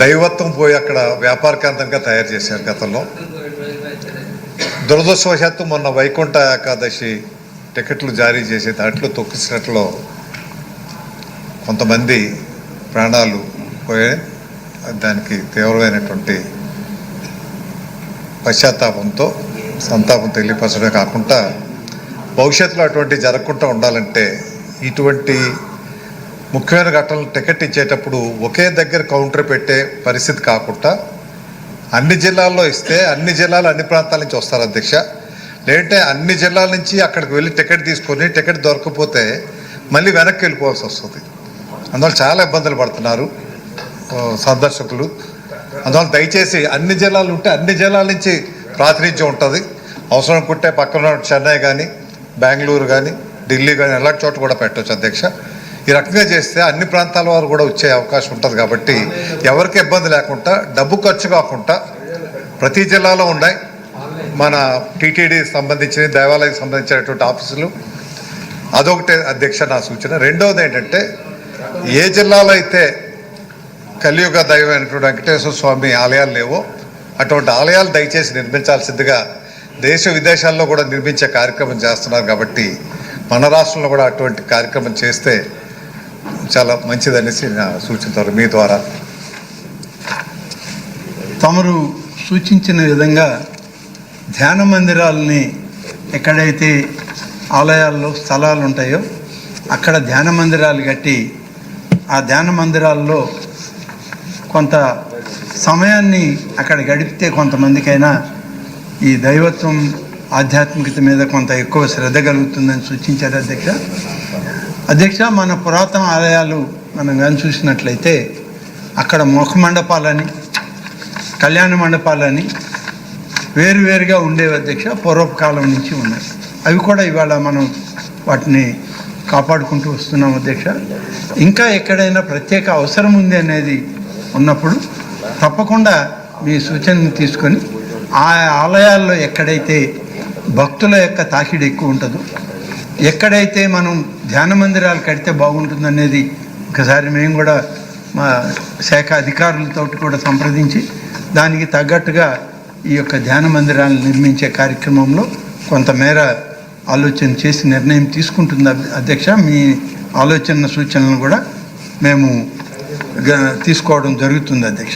దైవత్వం పోయి అక్కడ వ్యాపార కేంద్రంగా తయారు చేశారు గతంలో. దురదృష్టవశాత్తు మొన్న వైకుంఠ ఏకాదశి టికెట్లు జారీ చేసే దాంట్లో తొక్కిసినట్లో కొంతమంది ప్రాణాలు పోయాయి దానికి తీవ్రమైనటువంటి పశ్చాత్తాపంతో సంతాపం తెలియపరచడమే కాకుండా భవిష్యత్తులో అటువంటి జరగకుండా ఉండాలంటే ఇటువంటి ముఖ్యమైన ఘటనలు టికెట్ ఇచ్చేటప్పుడు ఒకే దగ్గర కౌంటర్ పెట్టే పరిస్థితి కాకుండా అన్ని జిల్లాల్లో ఇస్తే అన్ని జిల్లాలు అన్ని ప్రాంతాల నుంచి వస్తారు అధ్యక్ష. లేదంటే అన్ని జిల్లాల నుంచి అక్కడికి వెళ్ళి టికెట్ తీసుకొని టికెట్ దొరకకపోతే మళ్ళీ వెనక్కి వెళ్ళిపోవాల్సి వస్తుంది. అందువల్ల చాలా ఇబ్బందులు పడుతున్నారు సందర్శకులు. అందువల్ల దయచేసి అన్ని జిల్లాలు ఉంటే అన్ని జిల్లాల నుంచి ప్రాతినిధ్యం ఉంటుంది. అవసరం అనుకుంటే పక్కన చెన్నై కానీ బెంగళూరు కానీ ఢిల్లీ కానీ ఎలాంటి చోట కూడా పెట్టవచ్చు అధ్యక్ష. ఈ రకంగా చేస్తే అన్ని ప్రాంతాల వారు కూడా వచ్చే అవకాశం ఉంటుంది కాబట్టి ఎవరికి ఇబ్బంది లేకుండా డబ్బు ఖర్చు కాకుండా ప్రతి జిల్లాలో ఉన్నాయి. మన టీటీడీ సంబంధించిన దేవాలయానికి సంబంధించినటువంటి ఆఫీసులు. అదొకటి అధ్యక్ష నా సూచన. రెండవది ఏంటంటే ఏ జిల్లాలో అయితే కలియుగ దైవమైనటువంటి వెంకటేశ్వర స్వామి ఆలయాలు లేవో అటువంటి ఆలయాలు దయచేసి నిర్మించాల్సిందిగా దేశ విదేశాల్లో కూడా నిర్మించే కార్యక్రమం చేస్తున్నారు కాబట్టి మన రాష్ట్రంలో కూడా అటువంటి కార్యక్రమం చేస్తే చాలా మంచిదనేసి నా సూచించారు మీ ద్వారా. తమరు సూచించిన విధంగా ధ్యాన మందిరాలని ఎక్కడైతే ఆలయాల్లో స్థలాలు ఉంటాయో అక్కడ ధ్యాన మందిరాలు కట్టి ఆ ధ్యాన మందిరాల్లో కొంత సమయాన్ని అక్కడ గడిపితే కొంతమందికైనా ఈ దైవత్వం ఆధ్యాత్మికత మీద కొంత ఎక్కువ శ్రద్ధ కలుగుతుందని సూచించారు అధ్యక్ష. అధ్యక్ష మన పురాతన ఆలయాలు మనం కానీ చూసినట్లయితే అక్కడ ముఖ మండపాలని కళ్యాణ మండపాలని వేరువేరుగా ఉండేవి అధ్యక్ష పూర్వకాలం నుంచి ఉన్నాయి. అవి కూడా ఇవాళ మనం వాటిని కాపాడుకుంటూ వస్తున్నాం అధ్యక్ష. ఇంకా ఎక్కడైనా ప్రత్యేక అవసరం ఉంది అనేది ఉన్నప్పుడు తప్పకుండా మీ సూచనను తీసుకొని ఆ ఆలయాల్లో ఎక్కడైతే భక్తుల యొక్క తాకిడి ఎక్కువ ఉంటుందో ఎక్కడైతే మనం ధ్యాన మందిరాలు కడితే బాగుంటుందనేది ఒకసారి మేము కూడా మా శాఖ అధికారులతో కూడా సంప్రదించి దానికి తగ్గట్టుగా ఈ యొక్క ధ్యాన మందిరాలను నిర్మించే కార్యక్రమంలో కొంతమేర ఆలోచన చేసి నిర్ణయం తీసుకుంటుంది అధ్యక్ష. మీ ఆలోచన సూచనలను కూడా మేము తీసుకోవడం జరుగుతుంది అధ్యక్ష.